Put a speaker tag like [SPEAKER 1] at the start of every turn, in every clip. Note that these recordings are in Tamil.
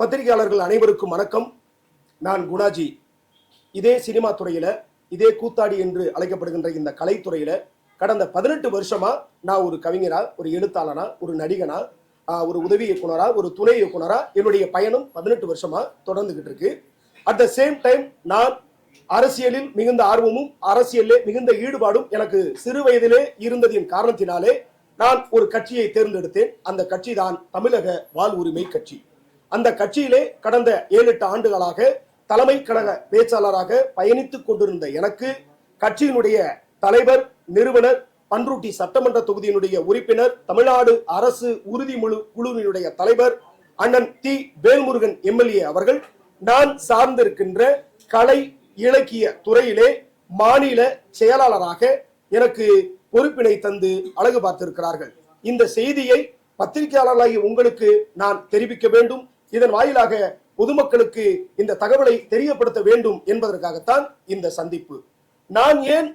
[SPEAKER 1] பத்திரிகையாளர்கள் அனைவருக்கும் வணக்கம். நான் குணாஜி. இதே சினிமா துறையில இதே கூத்தாடி என்று அழைக்கப்படுகின்ற இந்த கலைத்துறையில கடந்த பதினெட்டு வருஷமா நான் ஒரு கவிஞரா ஒரு எழுத்தாளனா ஒரு நடிகனா ஒரு உதவி இயக்குனரா ஒரு துணை இயக்குனரா என்னுடைய பயணம் பதினெட்டு வருஷமா தொடர்ந்துகிட்டு இருக்கு. அட் த சேம் டைம் நான் அரசியலில் மிகுந்த ஆர்வமும் அரசியலில் மிகுந்த ஈடுபாடும் எனக்கு சிறு வயதிலே இருந்ததின் காரணத்தினாலே நான் ஒரு கட்சியை தேர்ந்தெடுத்தேன். அந்த கட்சி தான் தமிழக வாழ் உரிமை கட்சி. அந்த கட்சியிலே கடந்த ஏழு எட்டு ஆண்டுகளாக தலைமை கழக பேச்சாளராக பயணித்துக் கொண்டிருந்த எனக்கு கட்சியினுடைய தலைவர் நிறுவனர் பன்ருட்டி சட்டமன்ற தொகுதியினுடைய உறுப்பினர் தமிழ்நாடு அரசு உறுதிமொழி குழுவினுடைய தலைவர் அண்ணன் தி வேல்முருகன் எம்எல்ஏ அவர்கள் நான் சார்ந்திருக்கின்ற கலை இலக்கிய துறையிலே மாநில செயலாளராக எனக்கு பொறுப்பினை தந்து அழகு பார்த்திருக்கிறார்கள். இந்த செய்தியை பத்திரிகையாளர்களாகி உங்களுக்கு நான் தெரிவிக்க வேண்டும். இதன் வாயிலாக பொதுமக்களுக்கு இந்த தகவலை தெரியப்படுத்த வேண்டும் என்பதற்காகத்தான் இந்த சந்திப்பு. நான் ஏன்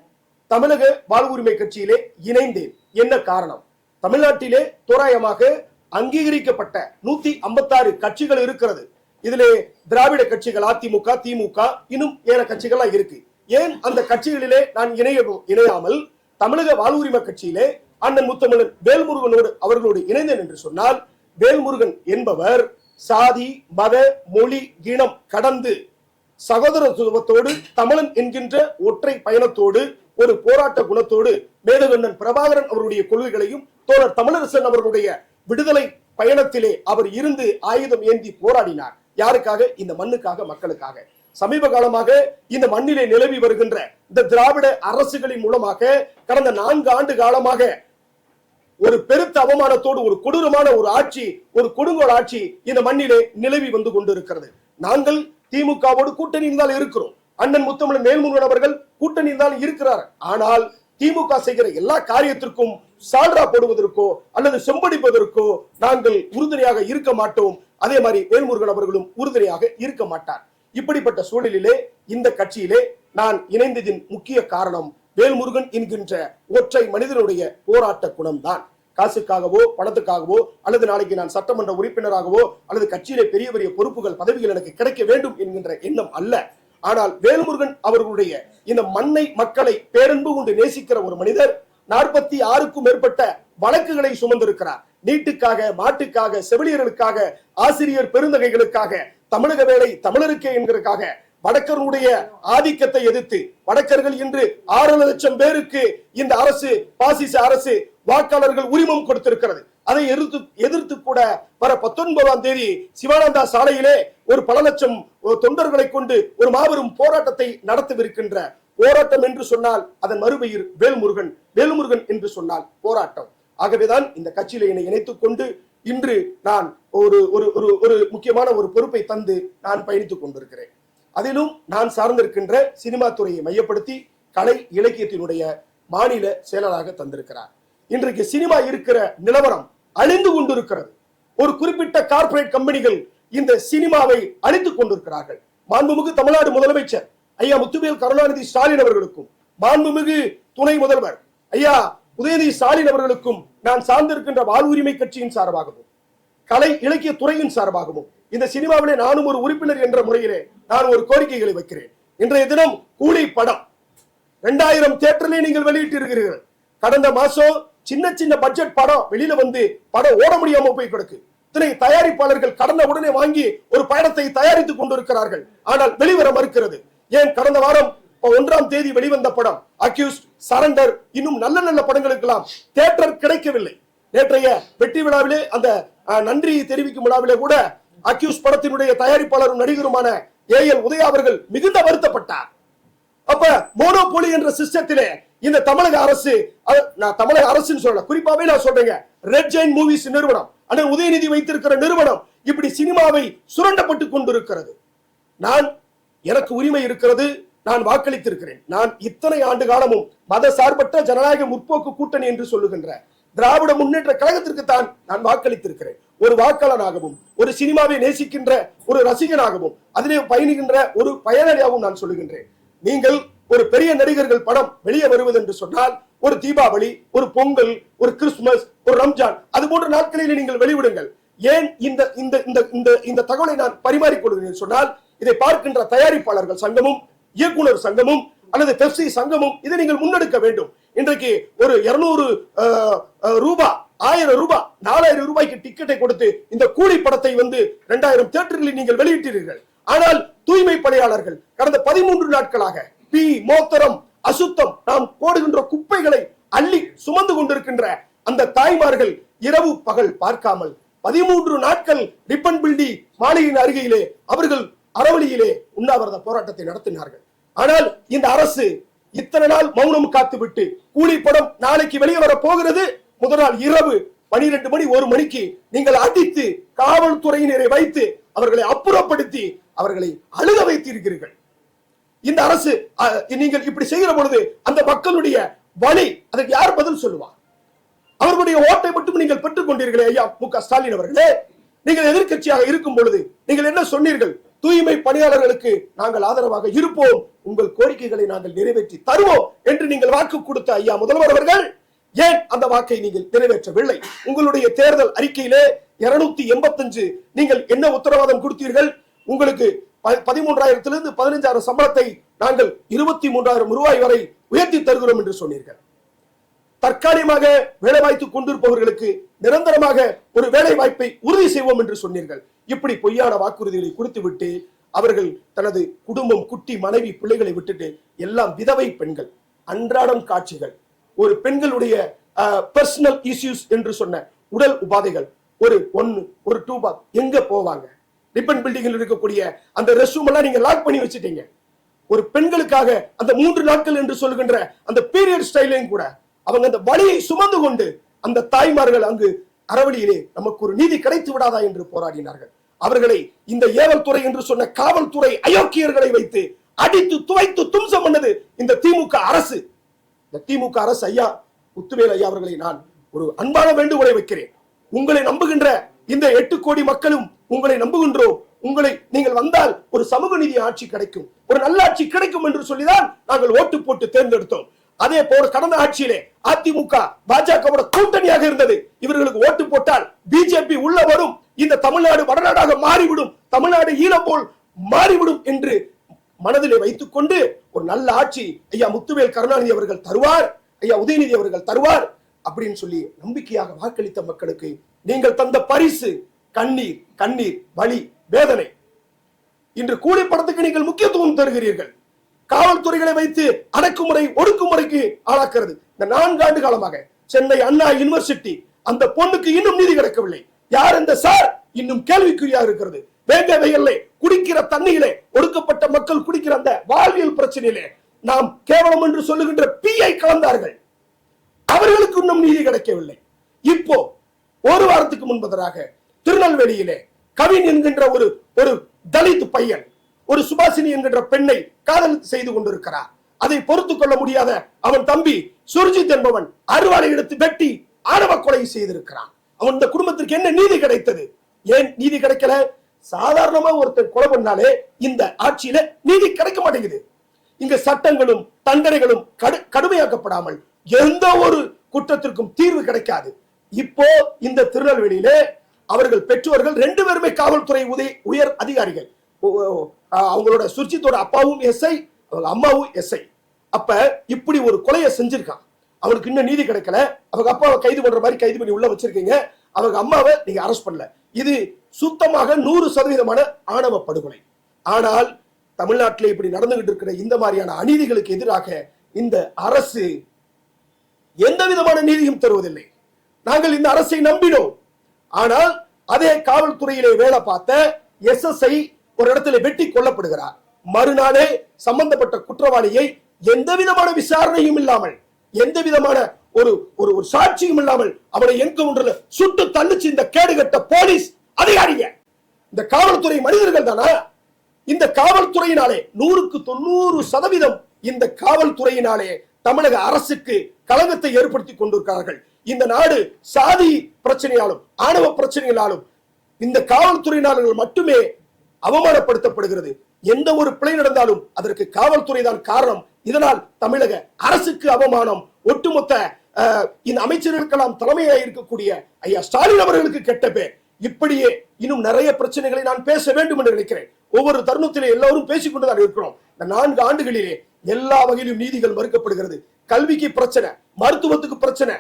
[SPEAKER 1] தமிழக வாழ்வுரிமை கட்சியிலே இணைந்தேன்? என்ன காரணம்? தமிழ்நாட்டிலே தோராயமாக அங்கீகரிக்கப்பட்ட நூத்தி ஐம்பத்தாறு கட்சிகள் இருக்கிறது. இதிலே திராவிட கட்சிகள் அதிமுக திமுக இன்னும் ஏழ கட்சிகள்லாம் இருக்கு. ஏன் அந்த கட்சிகளிலே நான் இணைய இணையாமல் தமிழக வாழ்வுரிமை கட்சியிலே அண்ணன் முத்தமிழன் வேல்முருகனோடு அவர்களோடு இணைந்தேன் என்று சொன்னால் வேல்முருகன் என்பவர் சாதி மத மொழி இனம் கடந்து சகோதரத்துவத்தோடு தமிழன் என்கின்ற ஒற்றை பயணத்தோடு ஒரு போராட்ட குணத்தோடு மேதகண்ணன் பிரபாகரன் அவருடைய கொள்கைகளையும் தோழர் தமிழரசன் அவர்களுடைய விடுதலை பயணத்திலே அவர் இருந்து ஆயுதம் ஏந்தி போராடினார். யாருக்காக? இந்த மண்ணுக்காக மக்களுக்காக. சமீப காலமாக இந்த மண்ணிலே நிலவி வருகின்ற இந்த திராவிட அரசுகளின் மூலமாக கடந்த நான்கு ஆண்டு காலமாக ஒரு பெருத்த அவமானத்தோடு ஒரு கொடூரமான ஒரு ஆட்சி ஒரு கொடுங்கோல் ஆட்சி இந்த மண்ணிலே நிலவி வந்து கொண்டிருக்கிறது. நாங்கள் திமுகவோடு கூட்டணி தான் இருக்கிறோம். அண்ணன் முத்தமிழ் மேல்முருகன் அவர்கள் கூட்டணி தான் இருக்கிறார். ஆனால் திமுக செய்கிற எல்லா காரியத்திற்கும் சால்ரா போடுவதற்கோ அல்லது செம்படிப்பதற்கோ நாங்கள் உறுதுணையாக இருக்க மாட்டோம். அதே மாதிரி வேல்முருகன் அவர்களும் உறுதுணையாக இருக்க மாட்டார். இப்படிப்பட்ட சூழலிலே இந்த கட்சியிலே நான் இணைந்ததின் முக்கிய காரணம் வேல்முருகன் என்கின்ற ஒற்றை மனிதனுடைய போராட்ட குணம்தான். காசுக்காகவோ பணத்துக்காகவோ அல்லது நாளைக்கு நான் சட்டமன்ற உறுப்பினராகவோ அல்லது கட்சியிலே பெரிய பெரிய பொறுப்புகள் பதவிகள் எனக்கு கிடைக்க வேண்டும் என்கின்ற எண்ணம் அல்ல. ஆனால் வேல்முருகன் அவர்களுடைய இந்த மண்ணை மக்களை பேரன்பு கொண்டு நேசிக்கிற ஒரு மனிதர் நாற்பத்தி ஆறுக்கும் மேற்பட்ட வழக்குகளை சுமந்திருக்கிறார். நீட்டுக்காக மாட்டுக்காக செவிலியர்களுக்காக ஆசிரியர் பெருந்தகைகளுக்காக தமிழக வேலை தமிழருக்கே என்கிறதுக்காக வடக்கருடைய ஆதிக்கத்தை எதிர்த்து வடக்கர்கள் இன்று ஆறு லட்சம் பேருக்கு இந்த அரசு பாசிச அரசு வாக்காளர்கள் உரிமம் கொடுத்திருக்கிறது. அதை எதிர்த்து எதிர்த்து கூட வர பத்தொன்பதாம் தேதி சிவானந்தா சாலையிலே ஒரு பல லட்சம் தொண்டர்களை கொண்டு ஒரு மாபெரும் போராட்டத்தை நடத்தவிருக்கின்ற போராட்டம் என்று சொன்னால் அதன் மறுபெயர் வேல்முருகன் வேல்முருகன் என்று சொன்னால் போராட்டம். ஆகவேதான் இந்த கட்சியில என்னை இணைத்துக் கொண்டு இன்று நான் ஒரு ஒரு ஒரு ஒரு முக்கியமான ஒரு பொறுப்பை தந்து நான் பயணித்துக் கொண்டிருக்கிறேன். அதிலும் நான் சார்ந்திருக்கின்ற சினிமா துறையை மையப்படுத்தி கலை இலக்கியத்தினுடைய மாநில செயலராக தந்திருக்கிறார். இன்றைக்கு சினிமா இருக்கிற நிலவரம் அழிந்து கொண்டிருக்கிறது. ஒரு குறிப்பிட்ட கார்பரேட் கம்பெனிகள் இந்த சினிமாவை அழித்துக் கொண்டிருக்கிறார்கள். மாண்புமிகு தமிழ்நாடு முதலமைச்சர் ஐயா முத்துவேல் கருணாநிதி ஸ்டாலின் அவர்களுக்கும் மாண்புமிகு துணை முதல்வர் ஐயா உதயநிதி ஸ்டாலின் அவர்களுக்கும் நான் சார்ந்திருக்கின்ற வாழ்வுரிமை கட்சியின் சார்பாகவும் கலை இலக்கிய துறையின் சார்பாகவும் இந்த சினிமாவிலே நானும் ஒரு உறுப்பினர் என்ற முறையிலே நான் ஒரு கோரிக்கைகளை வைக்கிறேன். இன்றைய தினம் கூலி படம் ரெண்டாயிரம் தியேட்டர்ல நீங்கள் வெளியிட்டு இருக்கிறீர்கள் கடந்த மாசம் சின்ன சின்ன பட்ஜெட் படம் வெளியில வந்து படம் ஓட முடியாம போய் கிடக்கு. இத்தனை தயாரிப்பாளர்கள் கடந்த உடனே வாங்கி ஒரு படத்தை தயாரித்துக் கொண்டிருக்கிறார்கள். ஆனால் வெளிவர மறுக்கிறது. ஏன் கடந்த வாரம் ஒன்றாம் தேதி வெளிவந்த படம் அக்யூஸ்ட் சரண்டர் இன்னும் நல்ல நல்ல படங்களுக்கெல்லாம் தியேட்டர் கிடைக்கவில்லை. நேற்றைய வெற்றி விழாவிலே அந்த நன்றி தெரிவிக்கும் விழாவிலே கூட அக்யூஸ் படத்தினுடைய தயாரிப்பாளரும் நடிகருமான ஏ எல் உதயா அவர்கள் மிகுந்த வருத்தப்பட்டார். அப்ப மோனோபோலி என்ற சிஸ்டத்திலே இந்த தமிழக அரசு நான் தமிழக அரசுன்னு சொல்லல குறிப்பாவே நான் சொல்றேங்க ரெட் ஜெயின் மூவிஸ் நிறுவனம் அண்ணன் உதயநிதி வைத்திருக்கிற நிறுவனம் இப்படி சினிமாவை சுரண்டப்பட்டு கொண்டிருக்கிறது. நான் எனக்கு உரிமை இருக்கிறது நான் வாக்களித்திருக்கிறேன். நான் இத்தனை ஆண்டு காலமும் மத சார்பற்ற ஜனநாயக முற்போக்கு கூட்டணி என்று சொல்லுகின்ற திராவிட முன்னேற்ற கழகத்திற்கு தான் நான் வாக்களித்திருக்கிறேன். ஒரு வாக்காளனாகவும் ஒரு சினிமாவை நேசிக்கின்ற ஒரு ரசிகனாகவும் அதிலே பயணிக்கின்ற ஒரு பயனாளியாகவும் நான் சொல்லுகின்றேன். நீங்கள் ஒரு பெரிய நடிகர்கள் படம் வெளியே வருவது என்று சொன்னால் ஒரு தீபாவளி ஒரு பொங்கல் ஒரு கிறிஸ்துமஸ் ஒரு ரம்ஜான் அது போன்ற நாட்களில் நீங்கள் வெளிவிடுங்கள். ஏன் இந்த இந்த இந்த இந்த இந்த தகவலை நான் பரிமாறிக் கொள்கிறேன் சொன்னால் இதை பார்க்கின்ற தயாரிப்பாளர்கள் சங்கமும் இயக்குனர் சங்கமும் அல்லது பெப்சி சங்கமும் இதை நீங்கள் முன்னெடுக்க வேண்டும். இன்றைக்கு ஒரு இருநூறு ரூபாய் ஆயிரம் ரூபாய் நாலாயிரம் ரூபாய்க்கு டிக்கெட்டை கொடுத்து இந்த கூலி படத்தை வந்து இரண்டாயிரம் தியேட்டர்களில் நீங்கள் வெளியிட்டீர்கள். ஆனால் தூய்மை பணியாளர்கள் கடந்த பதிமூன்று நாட்களாக பி மோத்தரம் அசுத்தம் நாம் போடுகின்ற குப்பைகளை அள்ளி சுமந்து கொண்டிருக்கின்ற அந்த தாய்மார்கள் இரவு பகல் பார்க்காமல் பதிமூன்று நாட்கள் ரிப்பன் பில்டி மாளிகையின் அருகிலே அவர்கள் அறவழியிலே உண்ணாவிரத போராட்டத்தை நடத்தினார்கள். ஆனால் இந்த அரசு இத்தனை நாள் மௌனம் காத்துவிட்டு கூலி படம் நாளைக்கு வெளியே வர போகிறது முதல் நாள் இரவு பனிரெண்டு மணி ஒரு மணிக்கு நீங்கள் அடித்து காவல்துறையினரை வைத்து அவர்களை அப்புறப்படுத்தி அவர்களை அழுக வைத்திருக்கிறீர்கள். இந்த அரசு நீங்கள் இப்படி செய்கிற பொழுது அந்த மக்களுடைய வழி அதற்கு யார் பதில் சொல்லுவார்? அவர்களுடைய ஓட்டை மட்டும் நீங்கள் பெற்றுக் கொண்டீர்களே ஐயா மு க ஸ்டாலின் அவர்களே. நீங்கள் எதிர்க்கட்சியாக இருக்கும் பொழுது நீங்கள் என்ன சொன்னீர்கள்? தூய்மை பணியாளர்களுக்கு நாங்கள் ஆதரவாக இருப்போம் உங்கள் கோரிக்கைகளை நாங்கள் நிறைவேற்றி தருவோம் என்று நீங்கள் வாக்கு கொடுத்த ஐயா முதல்வர் அவர்கள் ஏன் அந்த வாக்கை நீங்கள் நிறைவேற்றவில்லை? உங்களுடைய தேர்தல் அறிக்கையிலே இருநூத்தி எண்பத்தஞ்சு நீங்கள் என்ன உத்தரவாதம் கொடுத்தீர்கள்? உங்களுக்கு பதிமூன்றாயிரத்திலிருந்து பதினைஞ்சாயிரம் சம்பளத்தை நாங்கள் இருபத்தி மூன்றாயிரம் ரூபாய் வரை உயர்த்தி தருகிறோம் என்று சொன்னீர்கள். தற்காலிகமாக வேலை வாய்த்து கொண்டிருப்பவர்களுக்கு நிரந்தரமாக ஒரு வேலை வாய்ப்பை உறுதி செய்வோம் என்று சொன்னீர்கள். இப்படி பொய்யான வாக்குறுதிகளை கொடுத்துவிட்டு அவர்கள் தனது குடும்பம் குட்டி மனைவி பிள்ளைகளை விட்டுட்டு எல்லாம் விதவை பெண்கள் அன்றாடம் காட்சிகள் ஒரு பெண்களுடைய பர்சனல் இஷ்யூஸ் என்று சொன்ன உடல் உபாதைகள் ஒரு ஒன்னு ஒரு டூ பாத் எங்க போவாங்க? ரிப்பன் பில்டிங்கில் இருக்கக்கூடிய அந்த ரெஸ்ட் எல்லாம் நீங்க லாக் பண்ணி வச்சிட்டீங்க. ஒரு பெண்களுக்காக அந்த மூன்று நாட்கள் என்று சொல்லுகின்ற அந்த பீரியட் ஸ்டைலையும் கூட அவங்க அந்த வழியை சுமந்து கொண்டு அந்த தாய்மார்கள் அங்கு அறவழியிலே நமக்கு ஒரு நீதி கிடைத்து விடாதா என்று போராடினார்கள். அவர்களை இந்த ஏவல் துறை என்று சொன்ன காவல்துறை அயோக்கியர்களை வைத்து அடித்து துவைத்து தும்சம் பண்ணது இந்த திமுக அரசு. இந்த திமுக அரசு ஐயா முத்துவேல் ஐயா அவர்களை நான் ஒரு அன்பான வேண்டுகோளை வைக்கிறேன். உங்களை நம்புகின்ற இந்த எட்டு கோடி மக்களும் உங்களை நம்புகின்றோம். உங்களை நீங்கள் வந்தால் ஒரு சமூக நீதி ஆட்சி கிடைக்கும். ஒரு நல்ல ஆட்சி கிடைக்கும் என்று சொல்லிதான் நாங்கள் ஓட்டு போட்டு தேர்ந்தெடுத்தோம். அதே போல கடந்த ஆட்சியிலே அதிமுக பாஜகவோட கூட்டணியாக இருந்தது. இவர்களுக்கு ஓட்டு போட்டால் பிஜேபி உள்ள வரும். இந்த தமிழ்நாடு வடநாடாக மாறிவிடும். தமிழ்நாடு ஈழம் போல் மாறிவிடும் என்று மனதிலே வைத்துக் கொண்டு ஒரு நல்ல ஆட்சி ஐயா முத்துவேல் கருணாநிதி அவர்கள் தருவார். ஐயா உதயநிதி அவர்கள் தருவார். அப்படின்னு சொல்லி நம்பிக்கையாக வாக்களித்த மக்களுக்கு நீங்கள் தந்த பரிசு கண்ணீர் கண்ணீர் வலி வேதனை. இன்று கூலி படத்துக்கு நீங்கள் முக்கியத்துவம் தருகிறீர்கள். காவல்துறைகளை வைத்து அடக்குமுறை ஒடுக்குமுறைக்கு ஆளாக்குறது இந்த நான்கு ஆண்டு காலமாக. சென்னை அண்ணா யூனிவர்சிட்டி அந்த பொண்ணுக்கு இன்னும் நீதி கிடைக்கவில்லை. யார் இந்த சார்? இன்னும் கேள்விக்குறியா இருக்கிறது. வேங்க வெயிலே குடிக்கிற தண்ணியிலே ஒடுக்கப்பட்ட மக்கள் குடிக்கிற அந்த வாழ்வியல் பிரச்சனையிலே நாம் கேவலம் என்று சொல்லுகின்ற பிஐ கலந்தார்கள். அவர்களுக்கு இன்னும் நீதி கிடைக்கவில்லை. இப்போ ஒரு வாரத்துக்கு முன்பதாக திருநெல்வேலியிலே கவின் என்கின்ற ஒரு ஒரு தலித் பையன் ஒரு சுபாசினி என்கின்ற பெண்ணை காதல் செய்து கொண்டிருக்கிறார். அதை பொறுத்து கொள்ள முடியாத அவன் தம்பி சுர்ஜித் என்பவன் அறுவாளை எடுத்து வெட்டி ஆணவ கொலை செய்திருக்கிறான். அவன் இந்த குடும்பத்திற்கு என்ன நீதி கிடைத்தது? ஏன் நீதி கிடைக்கல? சாதாரணமா ஒருத்தர் கொலை பண்ணாலே இந்த ஆட்சியில நீதி கிடைக்க மாட்டேங்குது. இங்க சட்டங்களும் தண்டனைகளும் கடு- கடுமையாக்கப்படாமல் எந்த ஒரு குற்றத்திற்கும் தீர்வு கிடைக்காது. இப்போ இந்த திருநெல்வேலியிலே அவர்கள் பெற்றோர்கள் ரெண்டு பேருமே காவல்துறை உதய உயர் அதிகாரிகள். அவங்களோட சுர்ஜித்தோட அப்பாவும் எஸ்ஐ அவங்க அம்மாவும் எஸ்ஐ. அப்ப இப்படி ஒரு கொலையை செஞ்சிருக்கான். அவனுக்கு இன்னும் நீதி கிடைக்கல. அவங்க அப்பாவை கைது பண்ற மாதிரி கைது பண்ணி உள்ள வச்சிருக்கீங்க. அவங்க அம்மாவை நீங்க அரெஸ்ட் பண்ணல. இது சுத்தமாக நூறு சதவீதமான ஆணவ படுகொலை. ஆனால் தமிழ்நாட்டில் இப்படி நடந்துகிட்டு இருக்கிற இந்த மாதிரியான அநீதிகளுக்கு எதிராக இந்த அரசு எந்த விதமான நீதியும் தருவதில்லை. நாங்கள் இந்த அரசை நம்பினோம். ஆனால் அதே காவல்துறையிலே வேலை பார்த்த எஸ்எஸ்ஐ ஒரு இடத்துல வெட்டி கொல்லப்படுகிறார். மறுநாளே சம்பந்தப்பட்ட குற்றவாளியை எந்த விதமான விசாரணையும் இல்லாமல் எந்த விதமான ஒரு ஒரு ஒரு சாட்சியும் இல்லாமல் அவனை என்கவுண்டர்ல சுட்டு தள்ளிச்சு இந்த கேடுகட்ட போலீஸ் அதிகாரிங்க. இந்த காவல்துறை மனிதர்கள் தானா? இந்த காவல்துறையினாலே நூறுக்கு தொண்ணூறு சதவீதம் இந்த காவல்துறையினாலே தமிழக அரசுக்கு களங்கத்தை ஏற்படுத்தி கொண்டிருக்கிறார்கள். இந்த நாடு சாதி பிரச்சனையாலும் ஆணவ பிரச்சனைகளாலும் இந்த காவல்துறையினர்கள் மட்டுமே அவமானப்படுத்தப்படுகிறது. எந்த ஒரு பிழை நடந்தாலும் அதற்கு காவல்துறை தான் காரணம். இதனால் தமிழக அரசுக்கு அவமானம். ஒட்டுமொத்த இந்த அமைச்சர்களுக்கெல்லாம் தலைமையாக இருக்கக்கூடிய ஐயா ஸ்டாலின் அவர்களுக்கு கெட்ட பேர். இப்படியே இன்னும் நிறைய பிரச்சனைகளை நான் பேச வேண்டும் என்று நினைக்கிறேன். ஒவ்வொரு தருணத்திலே எல்லாரும் பேசிக்கொண்டுதான் இருக்கிறோம். இந்த நான்கு ஆண்டுகளிலே எல்லா வகையிலும் நீதிகள் மறுக்கப்படுகிறது. கல்விக்கு பிரச்சனை மருத்துவத்துக்கு பிரச்சனை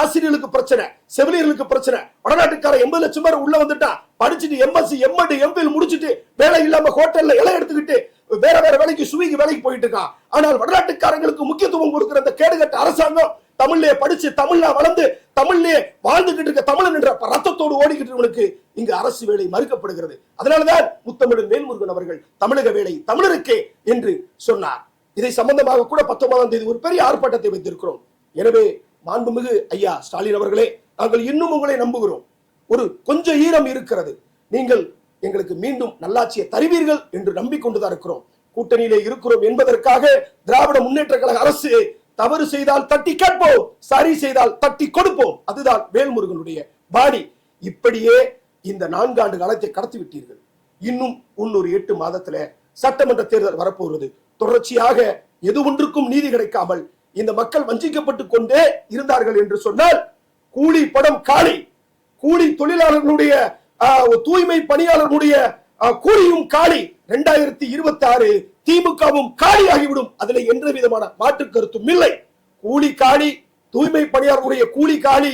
[SPEAKER 1] ஆசிரியர்களுக்கு பிரச்சனை செவிலியர்களுக்கு பிரச்சனை. வடநாட்டுக்கார எண்பது லட்சம் பேர் உள்ள வந்துட்டா படிச்சுட்டு எம்எஸ்சி எம்எட் எம்பில் முடிச்சுட்டு வேலை இல்லாம ஹோட்டல்ல இலை எடுத்துக்கிட்டு வேற வேற வேலைக்கு சுவிக்கு வேலைக்கு போயிட்டு இருக்கான் ஆனால் வடநாட்டுக்காரங்களுக்கு முக்கியத்துவம் கொடுக்கிற அந்த கேடுகட்ட அரசாங்கம் தமிழ்லயே படிச்சு தமிழ்ல வளர்ந்து தமிழ்லயே வாழ்ந்துகிட்டு இருக்க தமிழன் என்ற ரத்தத்தோடு ஓடிக்கிட்டு இருக்கவனுக்கு இங்கு அரசு வேலை மறுக்கப்படுகிறது. அதனாலதான் முத்தமிழன் வேல்முருகன் அவர்கள் தமிழக வேலை தமிழருக்கே என்று சொன்னார். இதை சம்பந்தமாக கூட பத்தொன்பதாம் தேதி ஒரு பெரிய ஆர்ப்பாட்டத்தை வைத்திருக்கிறோம். எனவே மாண்புமிகு ஐயா ஸ்டாலின் அவர்களே நாங்கள் இன்னும் உங்களை நம்புகிறோம். ஒரு கொஞ்சம் ஈரம் இருக்கிறது. நீங்கள் எங்களுக்கு மீண்டும் நல்லாட்சியை தருவீர்கள் என்று நம்பிக்கொண்டுதான் இருக்கிறோம். கூட்டணியிலே இருக்கிறோம் என்பதற்காக திராவிட முன்னேற்ற கழக அரசு தவறு செய்தால் தட்டி கேட்போம் சரி செய்தால் தட்டி கொடுப்போம். அதுதான் வேல்முருகனுடைய பாணி இப்படியே இந்த நான்காண்டு காலத்தை கடத்தி விட்டீர்கள். இன்னும் இன்னொரு எட்டு மாதத்துல சட்டமன்ற தேர்தல் வரப்போகிறது. தொடர்ச்சியாக எது ஒன்றுக்கும் நீதி கிடைக்காமல் இந்த மக்கள் வஞ்சிக்கப்பட்டு கொண்டே இருந்தார்கள் என்று சொன்னால் கூலி படம் காலி. கூலி தொழிலாளர்களுடைய தூய்மை பணியாளர்களுடைய கூலியும் காலி. இரண்டாயிரத்தி இருபத்தி ஆறு திமுகவும் காலி ஆகிவிடும் அதுல எந்த விதமான மாற்று கருத்தும் இல்லை. கூலி காலி தூய்மை பணியாளர்களுடைய கூலி காலி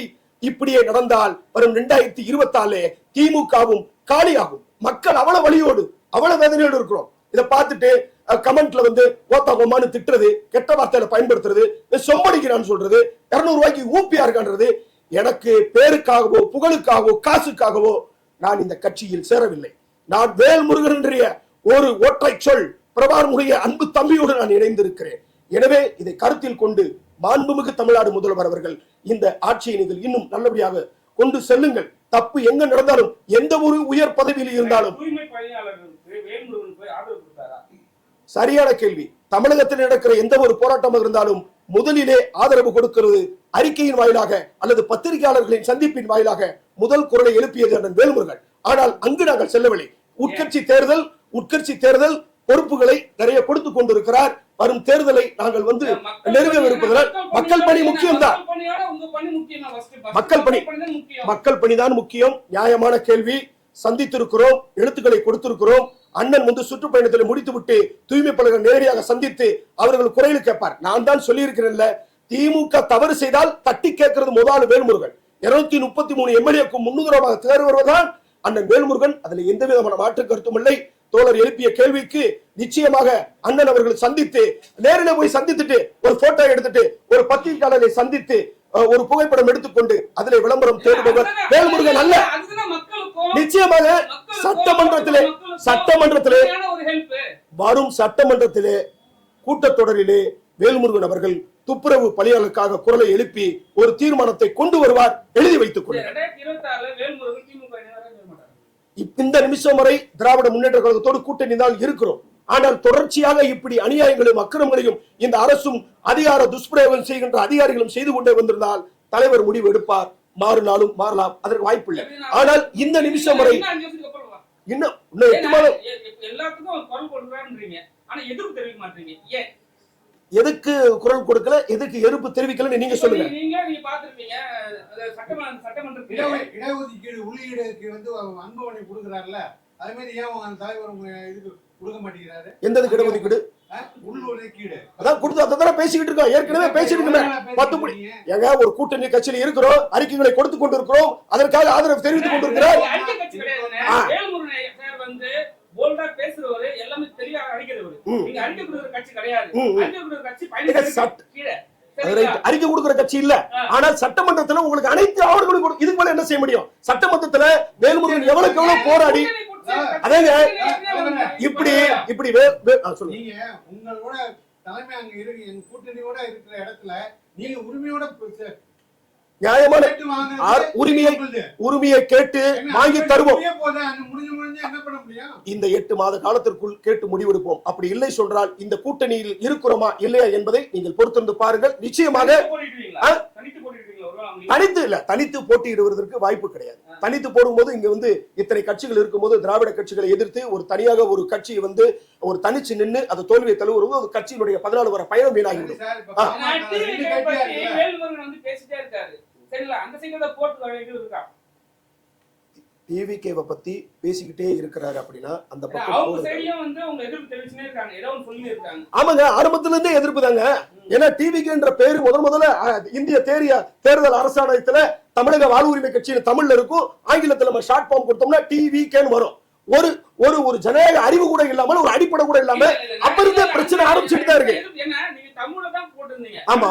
[SPEAKER 1] இப்படியே நடந்தால் வரும் இரண்டாயிரத்தி இருபத்தி ஆறு திமுகவும் காலியாகும். மக்கள் அவ்வளவு வழியோடு அவ்வளவு வேதனையோடு இருக்கிறோம். இதை பார்த்துட்டு கமெண்ட்ல வந்து ஓத்தா திட்டுறது கெட்ட வார்த்தையில பயன்படுத்துறது சொம்படிக்கிறான்னு சொல்றது இருநூறு ரூபாய்க்கு ஊப்பியா இருக்கான்றது எனக்கு பேருக்காகவோ புகழுக்காகவோ காசுக்காகவோ நான் இந்த கட்சியில் சேரவில்லை. நான் வேல்முருகன் என்ற ஒரு ஒற்றை சொல் பிரபானுடைய அன்பு தம்பியோடு நான் இணைந்திருக்கிறேன். எனவே இதை கருத்தில் கொண்டு மாண்புமிகு தமிழ்நாடு முதல்வர் அவர்கள் இந்த ஆட்சியை நீங்கள் இன்னும் நல்லபடியாக கொண்டு செல்லுங்கள். தப்பு எங்க நடந்தாலும் எந்த ஒரு உயர் பதவியில் இருந்தாலும்
[SPEAKER 2] தூய்மை பணியாளர்களுக்கு வேல்முருகன் போய் ஆதரவு கொடுத்தாரா
[SPEAKER 1] சரியான கேள்வி. தமிழகத்தில் நடக்கிற எந்த ஒரு போராட்டமாக இருந்தாலும் முதலிலே ஆதரவு கொடுக்கிறது அறிக்கையின் வாயிலாக அல்லது பத்திரிகையாளர்களின் சந்திப்பின் வாயிலாக முதல் குரலை எழுப்பியது அண்ணன் வேல்முருகன். ஆனால் அங்கு நாங்கள் செல்லவில்லை. உட்கட்சி தேர்தல் உட்கட்சி தேர்தல் பொறுப்புகளை நிறைய கொடுத்து கொண்டிருக்கிறார். வரும் தேர்தலை நாங்கள் வந்து நெருங்கவிருப்பதால் மக்கள் பணி
[SPEAKER 2] மக்கள் பணி முக்கியம் தான் first. first
[SPEAKER 1] மக்கள் பணி.
[SPEAKER 2] தான்
[SPEAKER 1] மக்கள் முக்கியம். நியாயமான கேள்வி. சந்தித்திருக்கிறோம். எழுத்துக்களை கொடுத்திருக்கிறோம். அண்ணன் வந்து சுற்றுப்பயணத்தில் முடித்துவிட்டு தூய்மை பழகம் நேரடியாக சந்தித்து அவர்கள் குறையில் கேட்பார். நான் தான் சொல்லியிருக்கிறேன்ல திமுக தவறு செய்தால் தட்டி கேட்கிறது முதல் வேல்முருகன். இருநூத்தி முப்பத்தி மூணு எம்எல்ஏக்கும் முன்னுதரமாக தேர்வு வருவதால் அண்ணன் வேல்முருகன். அதில் எந்த விதமான மாற்று கருத்தும் இல்லை. தோழர் எழுப்பிய கேள்விக்கு நிச்சயமாக அண்ணன் அவர்கள் சந்தித்து நேரில் போய் சந்தித்துட்டு ஒரு போட்டோ எடுத்துட்டு ஒரு பத்திரிகையாளரை சந்தித்து ஒரு புகைப்படம் எடுத்துக்கொண்டு அதிலே விளம்பரம் தேடுபவர் வேல்முருகன் அல்ல. நிச்சயமாக சட்டமன்றத்திலே சட்டமன்றத்திலே வரும் சட்டமன்றத்திலே கூட்டத்தொடரிலே வேல்முருகன் அவர்கள் துப்புரவு பணியாளருக்காக குரலை எழுப்பி ஒரு தீர்மானத்தை கொண்டு வருவார் எழுதி வைத்துக் கொள்ளுங்கள். இந்த நிமிஷம் வரை திராவிட முன்னேற்ற கழகத்தோடு கூட்டணி தான் இருக்கிறோம். ஆனால் தொடர்ச்சியாக இப்படி அநியாயங்களையும் அக்கிரமங்களையும் இந்த அரசும் அதிகார துஷ்பிரயோகம் செய்கின்ற அதிகாரிகளும் செய்து கொண்டே வந்திருந்தால் தலைவர் முடிவு எடுப்பார். மாறினாலும் மாறலாம். அதற்கு வாய்ப்பில்லை. ஆனால் இந்த நிமிஷம் வரை
[SPEAKER 2] இன்னும்.
[SPEAKER 1] இன்னும் எட்டு மாதம். எதுக்கு குரல் கொடுக்கல? எதுக்கு எதிர்ப்பு தெரிவிக்கலன்னு நீங்க சொல்லுங்க.
[SPEAKER 2] நீங்க நீங்க பாத்திருப்பீங்க சட்டமன்ற சட்டமன்றத்தில்
[SPEAKER 3] இட- இடஒதுக்கீடு உள்ளீடுக்கு வந்து அன்பவனை கொடுக்குறாருல அதே மாதிரி ஏன் தலைவர் இதுக்கு
[SPEAKER 1] எந்த இடஒதுக்கீடு அதான் கொடுத்து பேசிக்கிட்டு இருக்கோம். ஏற்கனவே பேசிட்டு இருக்கோமே பத்து மணி ஏங்க ஒரு கூட்டணி கட்சியில் இருக்கிறோம். அறிக்கைகளை கொடுத்து கொண்டிருக்கிறோம். அதற்காக ஆதரவு தெரிவித்துக் கொண்டிருக்கிறார்.
[SPEAKER 2] நீங்க அறிக்கை கொடுக்குற கட்சி
[SPEAKER 1] அது இல்ல. ஆனால் சட்டமன்றத்துல உங்களுக்கு அனைத்து ஆவணங்களும் இதுக்கு மேல என்ன செய்ய முடியும்? சட்டமன்றத்துல வேல்முருகன் எவ்வளவுக்கு எவ்வளவு போராடி
[SPEAKER 2] கட்சி
[SPEAKER 1] இப்படி இப்படி சொல்லுங்க.
[SPEAKER 3] நீங்க உங்களோட தலைமை அங்க இருக்கு எங்க கூட்டணியோட இருக்கிற இடத்துல நீங்க உரிமையோட
[SPEAKER 1] நியாயமான உரிமையை. உரிமையை கேட்டு வாங்கி தருவோம். இந்த எட்டு மாத காலத்திற்குள் கேட்டு முடிவெடுப்போம். அப்படி இல்லை சொன்னால் இந்த கூட்டணியில் இருக்கிறோமா இல்லையா என்பதை நீங்கள் பொறுத்திருந்து பாருங்கள். நிச்சயமாக
[SPEAKER 2] தனித்து
[SPEAKER 1] இல்ல தனித்து போட்டியிடுவதற்கு வாய்ப்பு கிடையாது. தனித்து போடும்போது இங்க வந்து இத்தனை கட்சிகள் இருக்கும்போது திராவிட கட்சிகளை எதிர்த்து ஒரு தனியாக ஒரு கட்சி வந்து ஒரு தனிச்சு நின்று அந்த தோல்வியை தழுவுறது ஒரு கட்சியினுடைய பதினாலு வர பயணம் வீணாகிவிடும்.
[SPEAKER 3] கட்சியா
[SPEAKER 2] அந்த போட்டு இருக்கா?
[SPEAKER 1] டிவிகேவை பத்தி பேசிக்கிட்டே இருக்கிறாரு அப்படின்னா அந்த பக்கம் ஆமாங்க ஆரம்பத்துல இருந்தே எதிர்ப்பு தாங்க ஏன்னா டிவிகேன்ற பேரு முதல் முதல்ல இந்திய தேரிய தேர்தல் அரசாணையத்துல தமிழக வாழ்வுரிமை கட்சியின் தமிழ்ல இருக்கும் ஆங்கிலத்துல நம்ம ஷார்ட் ஃபார்ம் கொடுத்தோம்னா டிவிகேன்னு வரும் ஒரு ஒரு ஒரு ஜனநாயக அறிவு கூட இல்லாமல் ஒரு அடிப்படை கூட இல்லாம அப்ப இருந்தே பிரச்சனை ஆரம்பிச்சுட்டு தான் இருக்கு. ஆமா.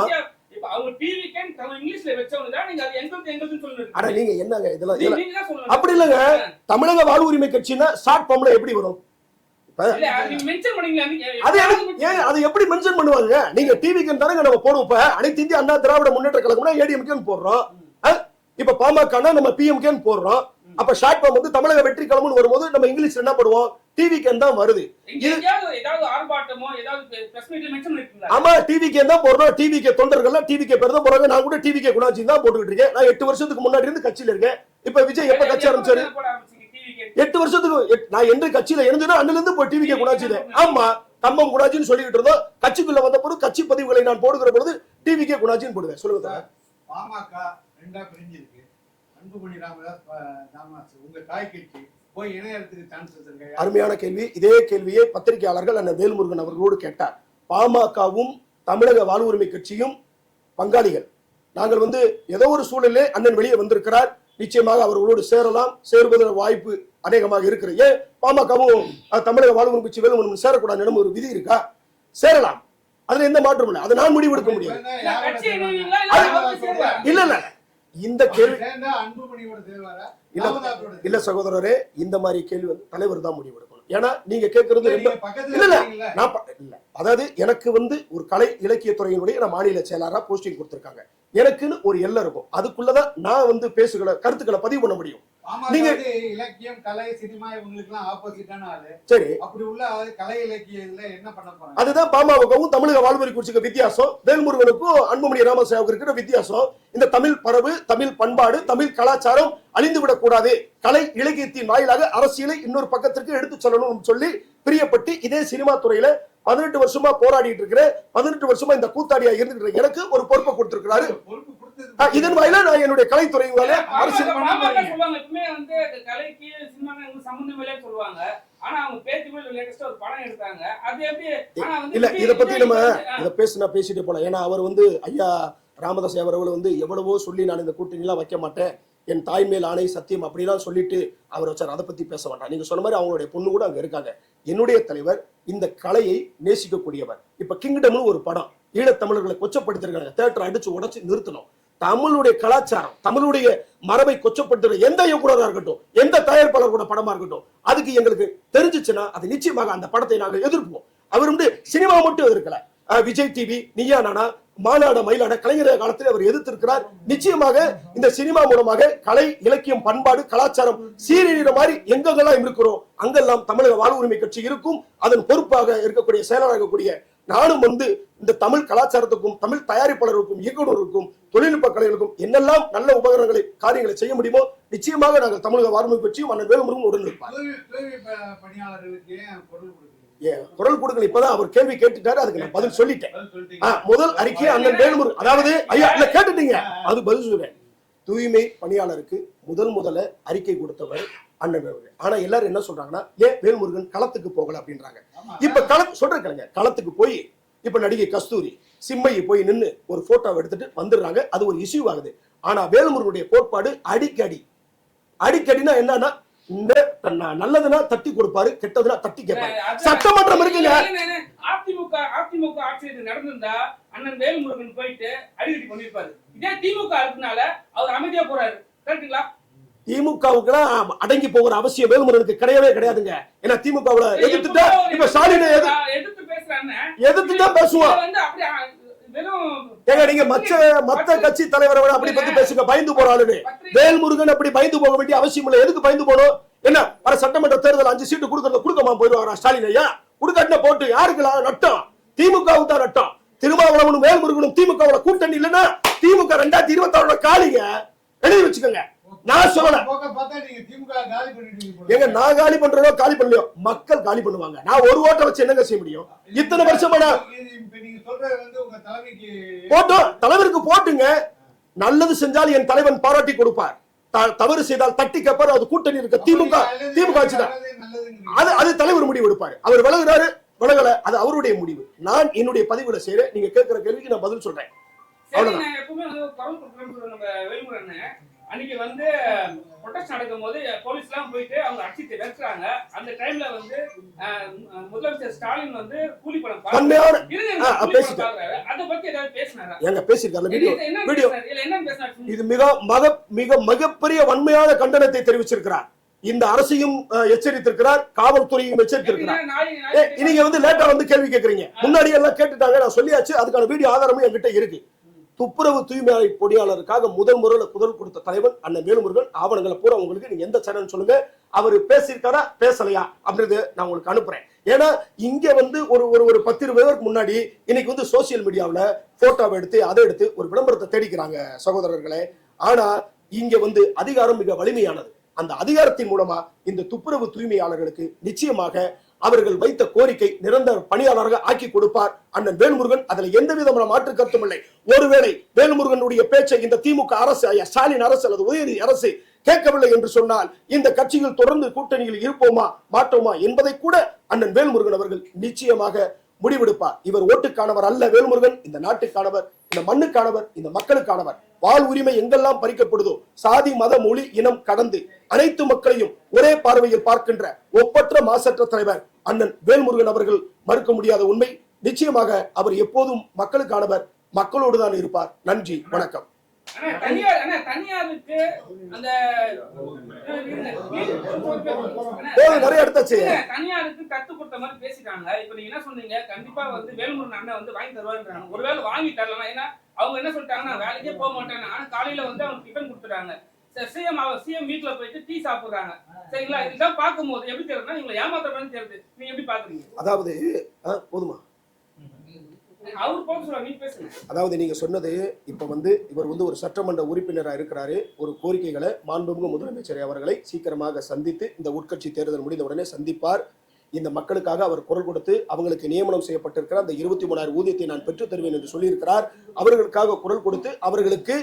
[SPEAKER 2] இப்ப அவங்க டிவி கேன் தமிழ் இங்கிலீஷ்ல வச்சவங்க தான் நீங்க அது எங்களுக்கு
[SPEAKER 1] என்னங்க இதெல்லாம் இதெல்லாம்?
[SPEAKER 2] நீங்க தான் சொல்லணும்
[SPEAKER 1] அப்படி இல்லைங்க. தமிழக வாழ்வுரிமை கட்சின்னா ஷார்ட் ஃபார்ம்ல எப்படி வரும்?
[SPEAKER 2] இல்ல அது நீங்க மென்ஷன் பண்ணீங்களா நீங்க
[SPEAKER 1] அது எனக்கு ஏன் அது எப்படி மென்ஷன் பண்ணுவாங்க நீங்க டிவிக்கு தானங்க நம்ம போடுவோம். இப்ப அனைத்து இந்திய அண்ணா திராவிட முன்னேற்ற கழகம்னா ஏடிஎம்கேன்னு போடுறோம். அஹ், இப்ப பாமகனா நம்ம பிஎம்கேன்னு போடுறோம். அப்ப ஷார்ட் ஃபார்ம் வந்து தமிழக வெற்றி கழகம்னு வரும்போது நம்ம இங்கிலீஷ்ல என்ன பண்ணுவோம் டிவிக்கு தான் வருது. ஆமா டிவிக்கு தான் போடுறோம் டிவிக்கு தொண்டர்கள்லாம் டிவிக்கு பேர் தான் போறாங்க நான் கூட டிவிக்கு குணாச்சி தான் போட்டுக்கிட்டு இருக்கேன். நான் எட்டு வருஷத்துக்கு முன்னாடி இருந்து கட்சியில இருக்கேன். இப்ப விஜய் எப்ப கட்சி ஆரம்பிச்சாரு? எட்டு வருஷத்துக்கு எட்- நான் எந்த கட்சியில இருந்தேனோ அண்ணில இருந்து இப்போ டிவிக்கு குணாச்சிது ஆமா கம்பம் குணாச்சின்னு சொல்லிக்கிட்டு இருந்தோம். கட்சிக்குள்ள வந்த பொழுது கட்சி பதிவுகளை நான் போடுகிற பொழுது டிவிக்கே குணாச்சின்னு போடுவேன். சொல்லுங்க.
[SPEAKER 3] பாமக ரெண்டா பிரிஞ்சிருக்கு. அன்புமணி ராமதாஸ் உங்க தாய் கட்சி. போய் இணையறதுக்கு சான்ஸ் வச்சிருக்கேன்
[SPEAKER 1] அருமையான கேள்வி. இதே கேள்வியை பத்திரிகையாளர்கள் அண்ணன் வேல்முருகன் அவர்களோடு கேட்டார். பாமகவும் தமிழக வாழ்வுரிமை கட்சியும் பங்காளிகள். நாங்கள் வந்து ஏதோ ஒரு சூழலிலே அண்ணன் வெளியே வந்திருக்கிறார். நிச்சயமாக அவர்களோடு சேரலாம். சேருவதற்கு வாய்ப்பு அநேகமாக இருக்கிறது. ஏன்? பாமகவும் தமிழக வாழ்வுரிமை கட்சி வேலுமணி சேரக்கூடாது ஒரு விதி இருக்கா? சேரலாம். அதுல எந்த மாற்றம் இல்லை. அதை நான் முடிவெடுக்க முடியாது.
[SPEAKER 2] இல்ல, இல்ல
[SPEAKER 1] இந்த கேள்வி இல்ல இல்ல சகோதரரே இந்த மாதிரி கேள்வி தலைவர் தான் முடிவெடுக்கணும் ஏன்னா நீங்க கேட்கறது இல்ல, இல்ல. நான் இல்ல. அதாவது எனக்கு வந்து ஒரு கலை இலக்கியத்துறையினுடைய நான் மாநில செயலாளரா போஸ்டிங் கொடுத்திருக்காங்க. எனக்குன்னு ஒரு எல்லை இருக்கும். அதுக்குள்ளதான் நான் வந்து பேசுகளை கருத்துக்களை பதிவு பண்ண முடியும். நீங்க-
[SPEAKER 3] இலக்கியம் கலை சினிமா இவங்களுக்கு எல்லாம் ஆப்போசிட்டான ஆளு.
[SPEAKER 1] சரி.
[SPEAKER 3] அப்படி உள்ள கலை இலக்கிய இதுல என்ன பண்ண போறாங்க?
[SPEAKER 1] அதுதான் பாமகவும் தமிழக வாழ்வரி குறிச்சிக்க வித்தியாசம். வேல்முருகனுக்கும் அன்புமணி ராமசாவுக்கு இருக்கிற வித்தியாசம். இந்த தமிழ் பரவு தமிழ் பண்பாடு தமிழ் கலாச்சாரம் அழிந்து விடக்கூடாது கலை இலக்கியத்தின் வாயிலாக அரசியலை இன்னொரு பக்கத்திற்கு எடுத்து சொல்லணும்னு சொல்லி பிரியப்பட்டு இதே சினிமா துறையில பதினெட்டு வருஷமா போராடிட்டு இருக்கிற பதினெட்டு வருஷமா இந்த கூத்தாடியா இருந்துட்டு எனக்கு ஒரு பொறுப்பை கொடுத்திருக்கிறாரு. இதன் வாயிலா நான் என்னுடைய கலைத்துறை வாயிலா அரசியல்
[SPEAKER 2] பாமக பாமக சொல்லுவாங்க எப்பவுமே வந்து கலைக்கு சினிமா சம்பந்தம் இல்லையே சொல்லுவாங்க. ஆனா அவங்க பேச்சு போய் லேட்டஸ்டா ஒரு படம் எடுத்தாங்க. அது எப்படி ஆனா வந்து
[SPEAKER 1] இல்ல இத பத்தி நம்ம. இத பேசினா பேசிட்டு போலாம். ஏன்னா அவர் வந்து ஐயா ராமதாஸ் அவர்கள் வந்து எவ்வளவோ சொல்லி நான் இந்த கூட்டணி எல்லாம் வைக்க மாட்டேன். என் தாய் மேல் ஆணை சத்தியம் அப்படிலாம் சொல்லிட்டு அவர் வச்சார். அதை பத்தி பேச மாட்டார். நீங்க சொன்ன மாதிரி அவங்களுடைய பொண்ணு கூட அங்க இருக்காங்க. என்னுடைய தலைவர் இந்த கலையை நேசிக்கக்கூடியவர். இப்ப கிங்டம்னு ஒரு படம். ஈழத்தமிழர்களை கொச்சப்படுத்திருக்காங்க. தேட்டர் அடிச்சு உடச்சு நிறுத்தணும். தமிழுடைய கலாச்சாரம் தமிழுடைய மரபை கொச்சப்படுத்துற எந்த இயக்குனராக இருக்கட்டும் எந்த தயாரிப்பாளர் கூட படமா இருக்கட்டும் அதுக்கு எங்களுக்கு தெரிஞ்சிச்சுன்னா அது நிச்சயமாக அந்த படத்தை நாங்கள் எதிர்ப்போம். அவர் வந்து சினிமா மட்டும் எதிர்க்கல. விஜய் டிவி நீயா நானா மாநாட மயிலாட கலைஞர் காலத்தில் அவர் எதிர்த்திருக்கிறார். நிச்சயமாக இந்த சினிமா மூலமாக கலை இலக்கியம் பண்பாடு கலாச்சாரம் சீரழிகிற மாதிரி எங்கெங்கெல்லாம் இருக்கிறோம் அங்கெல்லாம் தமிழக வாழ்வுரிமை கட்சி இருக்கும். அதன் பொறுப்பாக இருக்கக்கூடிய செயலாளராக இருக்கக்கூடிய நானும் வந்து இந்த தமிழ் கலாச்சாரத்துக்கும் தமிழ் தயாரிப்பாளருக்கும் இயக்குநருக்கும் தொழில்நுட்ப கலைகளுக்கும் என்னெல்லாம் நல்ல உபகரணங்களை காரியங்களை செய்ய முடியுமோ நிச்சயமாக நாங்கள் தமிழக வாழ்வு கட்சியும் அண்ணன் வேலுமுருகன் உடன் குரல் கொடுக்கல இப்பதான் அவர் கேள்வி கேட்டுட்டாரு அதுக்கு நான் பதில் சொல்லிட்டேன். முதல் அறிக்கை அந்த வேலுமுருகன் அதாவது ஐயா இல்ல கேட்டுட்டீங்க. அது பதில் சொல்றேன். தூய்மை பணியாளருக்கு முதல் முதல்ல அறிக்கை கொடுத்தவர் அண்ணன் வேலுமுருகன் ஆனா எல்லாரும் என்ன சொல்றாங்கன்னா ஏன் வேல்முருகன் களத்துக்கு போகல அப்படின்றாங்க. இப்ப கள சொல்றேன் களத்துக்கு போய் இப்ப நடிகை கஸ்தூரி சிம்மையை போய் நின்னு ஒரு போட்டோவை எடுத்துட்டு வந்துடுறாங்க. அது ஒரு இஷ்யூ ஆகுது. ஆனா வேலுமுருகனுடைய கோட்பாடு அடிக்கடி அடிக்கடினா என்னன்னா இந்த ந- நல்லதுன்னா தட்டி கொடுப்பாரு கெட்டதுன்னா தட்டி கேட்பாரு. சட்டமன்றம் இருக்குங்க.
[SPEAKER 2] அதிமுக அதிமுக ஆட்சி இது நடந்திருந்தா அண்ணன் வேலுமுருகன் போயிட்டு அடிக்கடி பண்ணிருப்பாரு இதே திமுக இருக்குனால அவர் அமைதியா போறாரு. கரெக்ட்டுங்களா?
[SPEAKER 1] திமுகவுக்குலாம் அடங்கி போகிற அவசியம் வேலுமுருகனுக்கு கிடையவே கிடையாதுங்க. ஏன்னா திமுகவுல எதிர்த்துட்டா இப்ப ஸ்டாலினை
[SPEAKER 2] எதிர்த்து பேசுறான்னு
[SPEAKER 1] எதிர்த்து தான் பேசுவோம் ஏங்க நீங்க மற்ற மத்த கட்சி தலைவரை விட அப்படி பத்தி பேசுங்க. பயந்து போற வேல்முருகன் அப்படி பயந்து போக வேண்டிய அவசியம் இல்லை. எதுக்கு பயந்து போகணும் என்ன? வர சட்டமன்ற தேர்தல் அஞ்சு சீட்டு கொடுக்கறத கொடுக்கமா போயிடுவாரா ஸ்டாலின் ஐயா? கொடுக்காட்டின போட்டு யாருக்குலாம் நட்டம்? திமுகவுக்கு தான் நட்டம். திருமாவளவனும் வேல்முருகனும் திமுகவுல கூட்டணி இல்லைன்னா திமுக ரெண்டாயிரத்தி இருபத்தி ஆறோட காலிங்க. எழுதி வச்சுக்கோங்க. நான் சொல்லல. ஏங்க நான் காலி பண்றதோ காலி பண்ணலையோ மக்கள் காலி பண்ணுவாங்க. நான் ஒரு ஓட்டை வச்சு என்னங்க செய்ய முடியும்? இத்தனை வருஷமா நான்
[SPEAKER 3] இது இப்ப நீங்க சொல்றது வந்து உங்க தலைமைக்கு
[SPEAKER 1] போட்டோம் தலைவருக்கு போட்டுங்க. நல்லது செஞ்சால் என் தலைவன் பாராட்டி கொடுப்பார். தவறு செய்தால் தட்டி கேட்பாரு அது கூட்டணி இருக்க திமுக திமுக ஆட்சி தான்.
[SPEAKER 3] நல்லது, நல்லதுங்கிறீங்க.
[SPEAKER 1] அது அது தலைவர் முடிவு எடுப்பாரு. அவர் விலகுறாரு விலகல அது அவருடைய முடிவு. நான் என்னுடைய பதிவுல செய்யறேன் நீங்க கேட்கிற கேள்விக்கு நான் பதில் சொல்றேன். அவ்வளவுதான்.
[SPEAKER 2] அன்னைக்கு வந்து ப்ரொடெஸ்ட் நடக்கும் போது போலீஸ் எல்லாம் போயிட்டு அவங்க அடிச்சு வெறுக்கிறாங்க. அந்த டைம்ல வந்து முதலமைச்சர் ஸ்டாலின் வந்து கூலி. படம் பாக்குறாரு. அதை பத்தி ஏதாவது பேசினாரா?
[SPEAKER 1] எங்க பேசியிருக்காரு வீடியோ வீடியோ. இது மிக மக மிக மிகப்பெரிய வன்மையான கண்டனத்தை தெரிவிச்சிருக்கிறார். இந்த அரசையும் எச்சரித்திருக்கிறார் காவல்துறையும் எச்சரித்திருக்கிறார். நீங்க வந்து லேட்டா வந்து கேள்வி கேக்குறீங்க. முன்னாடி எல்லாம் கேட்டுட்டாங்க நான் சொல்லியாச்சு அதுக்கான வீடியோ ஆதாரமும் என்கிட்ட இருக்கு. துப்புரவு தூய்மை பொறியாளருக்காக முதல் முறையில் குரல் கொடுத்த தலைவன் அண்ணன் வேலுமுருகன். ஆவணங்களை பூரா உங்களுக்கு நீங்க எந்த சேனல் சொல்லுங்க. அவர் பேசியிருக்காரா பேசலையா அப்படின்றது நான் உங்களுக்கு அனுப்புறேன். ஏன்னா இங்க வந்து ஒரு ஒரு ஒரு பத்து இருபது பேருக்கு முன்னாடி இன்னைக்கு வந்து சோசியல் மீடியாவில் போட்டோவை எடுத்து அதை எடுத்து ஒரு விளம்பரத்தை தேடிக்கிறாங்க சகோதரர்களே. ஆனா இங்க வந்து அதிகாரம் மிக வலிமையானது. அந்த அதிகாரத்தின் மூலமா இந்த துப்புரவு தூய்மையாளர்களுக்கு நிச்சயமாக அவர்கள் வைத்த கோரிக்கை நிரந்தர பணியாளராக ஆக்கி கொடுப்பார். அண்ணன் வேல்முருகன் அதுல எந்த விதமான மாற்று கருத்தும் இல்லை. ஒருவேளை வேல்முருகனுடைய பேச்சை இந்த திமுக அரசு ஐயா ஸ்டாலின் அரசு அல்லது உதயநிதி அரசு கேட்கவில்லை என்று சொன்னால் இந்த கட்சியில் தொடர்ந்து கூட்டணியில் இருப்போமா மாட்டோமா என்பதை கூட அண்ணன் வேல்முருகன் அவர்கள் நிச்சயமாக முடிவெடுப்பார். இவர் ஓட்டுக்கானவர் அல்ல வேல்முருகன். இந்த நாட்டுக்கானவர் இந்த மண்ணுக்கானவர் இந்த மக்களுக்கானவர். வாழ் உரிமை எங்கெல்லாம் பறிக்கப்படுதோ சாதி மத மொழி இனம் கடந்து அனைத்து மக்களையும் ஒரே பார்வையில் பார்க்கின்ற ஒப்பற்ற மாசற்ற தலைவர் அண்ணன் வேல்முருகன் அவர்கள் மறுக்க முடியாத உண்மை. நிச்சயமாக அவர் எப்போதும் மக்களுக்கானவர் மக்களோடு தான் இருப்பார். நன்றி வணக்கம். நிறைய எடுத்தாச்சு.
[SPEAKER 2] தனியாருக்கு கத்து கொடுத்த மாதிரி பேசிட்டாங்க. இப்ப நீங்க என்ன சொன்னீங்க? கண்டிப்பா வந்து வேலுமுருகன் அண்ணன் வந்து வாங்கி தருவாருன்றாங்க. ஒருவேளை வாங்கி தரலாம் ஏன்னா அவங்க என்ன சொல்லிட்டாங்கன்னா வேலைக்கே போக மாட்டேன் ஆனா காலையில வந்து அவங்க டிஃபன் கொடுத்துட்டாங்க. சிஎம் சிஎம் வீட்ல போயிட்டு டீ சாப்பிடுறாங்க. சரிங்களா? இதெல்லாம் பார்க்கும்போது. எப்படி தெரியுதுன்னா நீங்களை ஏமாத்த மாதிரி தெரியுது. நீங்க எப்படி பாக்குறீங்க
[SPEAKER 1] அதாவது போதுமா
[SPEAKER 2] அவர் போக சொல்லுவாங்க நீ பேசுங்க
[SPEAKER 1] அதாவது நீங்க சொன்னது இப்ப வந்து இவர் வந்து ஒரு சட்டமன்ற உறுப்பினராக இருக்கிறாரு. ஒரு கோரிக்கைகளை மாண்புமிகு முதலமைச்சர் அவர்களை சீக்கிரமாக சந்தித்து இந்த உட்கட்சி தேர்தல் முடிந்த உடனே சந்திப்பார். இந்த மக்களுக்காக அவர் குரல் கொடுத்து அவங்களுக்கு நியமனம் செய்யப்பட்டிருக்கிற அந்த இருபத்தி மூணாயிரம் ஊதியத்தை நான் பெற்றுத் தருவேன் என்று சொல்லியிருக்கிறார். அவர்களுக்காக குரல் கொடுத்து அவர்களுக்கு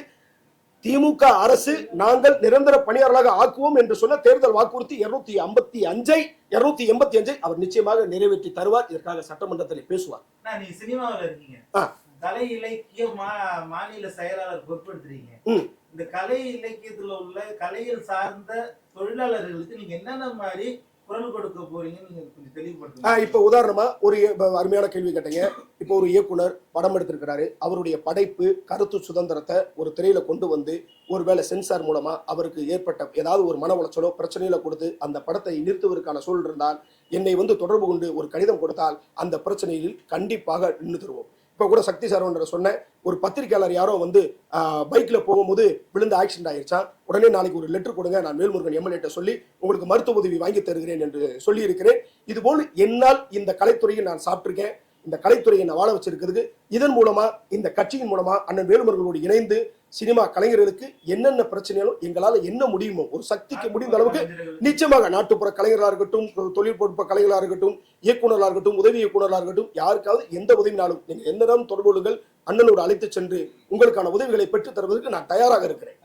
[SPEAKER 1] திமுக அரசு நாங்கள் நிரந்தர பணியாளர்களாக ஆக்குவோம் என்று சொன்ன தேர்தல் வாக்குறுதி இருநூத்தி ஐம்பத்தி அஞ்சை இருநூத்தி எண்பத்தி அஞ்சை அவர் நிச்சயமாக நிறைவேற்றி தருவார் இதற்காக சட்டமன்றத்தில் பேசுவார்.
[SPEAKER 4] கலை இலக்கிய மாநில செயலாளர் பொறுப்பெடுத்துறீங்க. இந்த கலை இலக்கியத்துல உள்ள கலையில் சார்ந்த தொழிலாளர்களுக்கு நீங்க என்னென்ன மாதிரி குரல் கொடுக்க நீங்க கொஞ்சம் தெளிவுபடுத்துங்க.
[SPEAKER 1] இப்ப உதாரணமா ஒரு அருமையான கேள்வி கேட்டீங்க. இப்போ ஒரு இயக்குனர் படம் எடுத்திருக்கிறாரு. அவருடைய படைப்பு கருத்து சுதந்திரத்தை ஒரு திரையில கொண்டு வந்து ஒருவேளை சென்சார் மூலமா அவருக்கு ஏற்பட்ட ஏதாவது ஒரு மன உளைச்சலோ பிரச்சனையில கொடுத்து அந்த படத்தை நிறுத்துவதற்கான சூழல் இருந்தால் என்னை வந்து தொடர்பு கொண்டு ஒரு கடிதம் கொடுத்தால் அந்த பிரச்சனையில் கண்டிப்பாக நின்று தருவோம் இப்போ கூட சக்தி சாரவன்ற சொன்னேன். ஒரு பத்திரிகையாளர் யாரோ வந்து பைக்கில் போகும்போது விழுந்து ஆக்சிடென்ட் ஆயிருச்சா உடனே நாளைக்கு ஒரு லெட்டர் கொடுங்க நான் வேல்முருகன் எம்எல்ஏட்ட சொல்லி உங்களுக்கு மருத்துவ உதவி வாங்கி தருகிறேன் என்று சொல்லியிருக்கிறேன். இதுபோல் என்னால் இந்த கலைத்துறையை நான் சாப்பிட்ருக்கேன் இந்த கலைத்துறையை நான் வாழ வச்சிருக்கிறது இதன் மூலமா இந்த கட்சியின் மூலமா அண்ணன் வேலுமுருகனோடு இணைந்து சினிமா கலைஞர்களுக்கு என்னென்ன பிரச்சனைகளும் எங்களால என்ன முடியுமோ ஒரு சக்திக்கு முடிந்த அளவுக்கு நிச்சயமாக நாட்டுப்புற கலைஞர்களாக இருக்கட்டும் தொழில்நுட்ப கலைஞர்களாக இருக்கட்டும் இயக்குனர்களாக இருக்கட்டும் உதவி இயக்குனர்களாக இருக்கட்டும் யாருக்காவது எந்த உதவினாலும் நீங்கள் எந்த நேரம் தொடர்பு கொள்ளுங்கள் அண்ணனோடு அழைத்து சென்று உங்களுக்கான உதவிகளை பெற்றுத் தருவதற்கு நான் தயாராக இருக்கிறேன்.